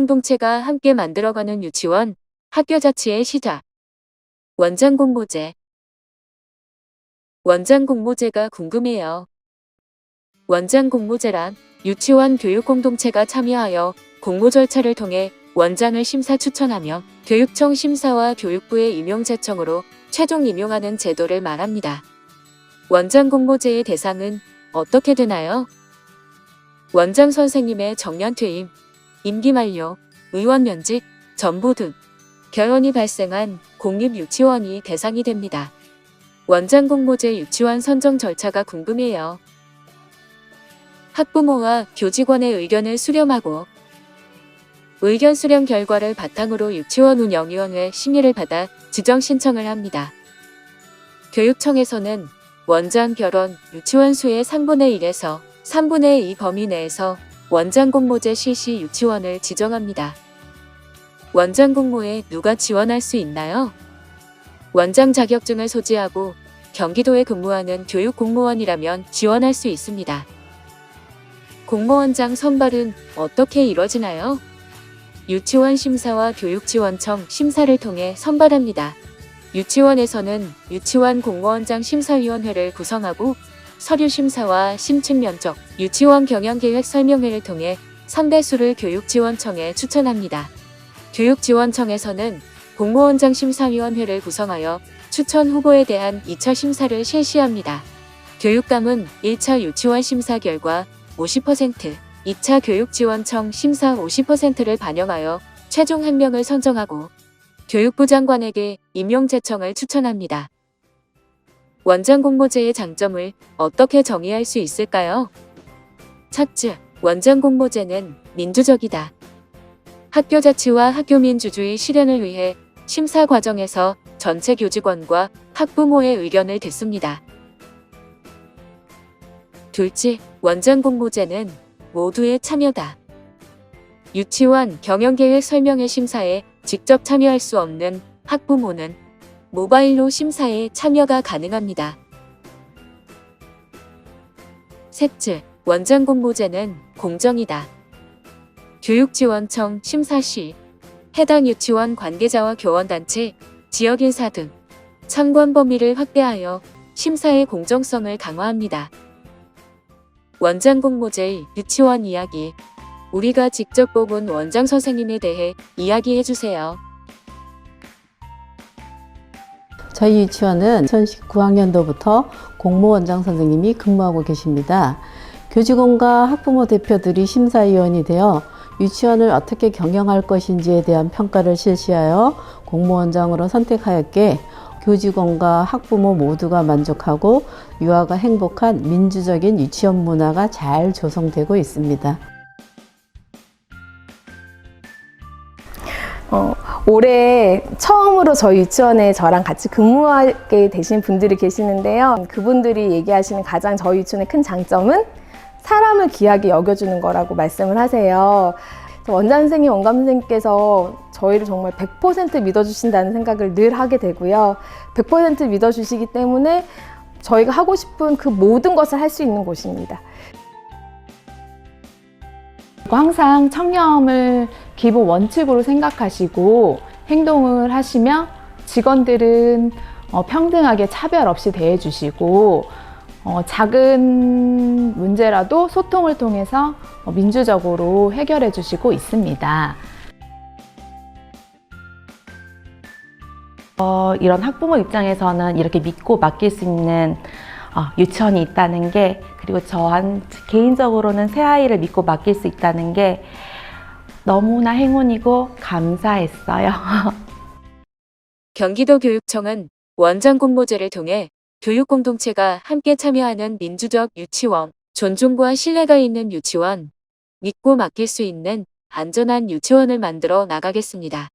공동체가 함께 만들어가는 유치원, 학교 자치의 시작. 원장 공모제. 원장 공모제가 궁금해요. 원장 공모제란 유치원 교육 공동체가 참여하여 공모 절차를 통해 원장을 심사 추천하며 교육청 심사와 교육부의 임용 제청으로 최종 임용하는 제도를 말합니다. 원장 공모제의 대상은 어떻게 되나요? 원장 선생님의 정년 퇴임, 임기 만료, 의원 면직, 전부 등 결혼이 발생한 공립유치원이 대상이 됩니다. 원장 공모제 유치원 선정 절차가 궁금해요. 학부모와 교직원의 의견을 수렴하고 의견 수렴 결과를 바탕으로 유치원 운영위원회 심의를 받아 지정 신청을 합니다. 교육청에서는 원장 결혼 유치원 수의 3분의 1에서 3분의 2 범위 내에서 원장 공모제 실시 유치원을 지정합니다. 원장 공모에 누가 지원할 수 있나요? 원장 자격증을 소지하고 경기도에 근무하는 교육 공무원이라면 지원할 수 있습니다. 공무원장 선발은 어떻게 이뤄지나요? 유치원 심사와 교육지원청 심사를 통해 선발합니다. 유치원에서는 유치원 공무원장 심사위원회를 구성하고 서류 심사와 심층 면접, 유치원 경영계획 설명회를 통해 선배수를 교육지원청에 추천합니다. 교육지원청에서는 공무원장 심사위원회를 구성하여 추천 후보에 대한 2차 심사를 실시합니다. 교육감은 1차 유치원 심사 결과 50%, 2차 교육지원청 심사 50%를 반영하여 최종 한 명을 선정하고 교육부 장관에게 임용 제청을 추천합니다. 원장 공모제의 장점을 어떻게 정의할 수 있을까요? 첫째, 원장 공모제는 민주적이다. 학교 자치와 학교 민주주의 실현을 위해 심사 과정에서 전체 교직원과 학부모의 의견을 듣습니다. 둘째, 원장 공모제는 모두의 참여다. 유치원 경영계획 설명회 심사에 직접 참여할 수 없는 학부모는 모바일로 심사에 참여가 가능합니다. 셋째, 원장 공모제는 공정이다. 교육지원청 심사 시 해당 유치원 관계자와 교원단체, 지역인사 등 참관 범위를 확대하여 심사의 공정성을 강화합니다. 원장 공모제 유치원 이야기 우리가 직접 뽑은 원장 선생님에 대해 이야기해 주세요. 저희 유치원은 2019학년도부터 공모원장 선생님이 근무하고 계십니다. 교직원과 학부모 대표들이 심사위원이 되어 유치원을 어떻게 경영할 것인지에 대한 평가를 실시하여 공모원장으로 선택하였기에 교직원과 학부모 모두가 만족하고 유아가 행복한 민주적인 유치원 문화가 잘 조성되고 있습니다. 어, 올해 처음으로 저희 유치원에 저랑 같이 근무하게 되신 분들이 계시는데요. 그분들이 얘기하시는 가장 저희 유치원의 큰 장점은 사람을 귀하게 여겨주는 거라고 말씀을 하세요. 원장 선생님, 원감 선생님께서 저희를 정말 100% 믿어주신다는 생각을 늘 하게 되고요. 100% 믿어주시기 때문에 저희가 하고 싶은 그 모든 것을 할 수 있는 곳입니다. 항상 청렴을 기본 원칙으로 생각하시고 행동을 하시며 직원들은 어, 평등하게 차별 없이 대해주시고 어, 작은 문제라도 소통을 통해서 어, 민주적으로 해결해 주시고 있습니다. 어, 이런 학부모 입장에서는 이렇게 믿고 맡길 수 있는 어, 유치원이 있다는 게 그리고 저한 개인적으로는 새 아이를 믿고 맡길 수 있다는 게 너무나 행운이고 감사했어요. 경기도 교육청은 원장 공모제를 통해 교육 공동체가 함께 참여하는 민주적 유치원, 존중과 신뢰가 있는 유치원, 믿고 맡길 수 있는 안전한 유치원을 만들어 나가겠습니다.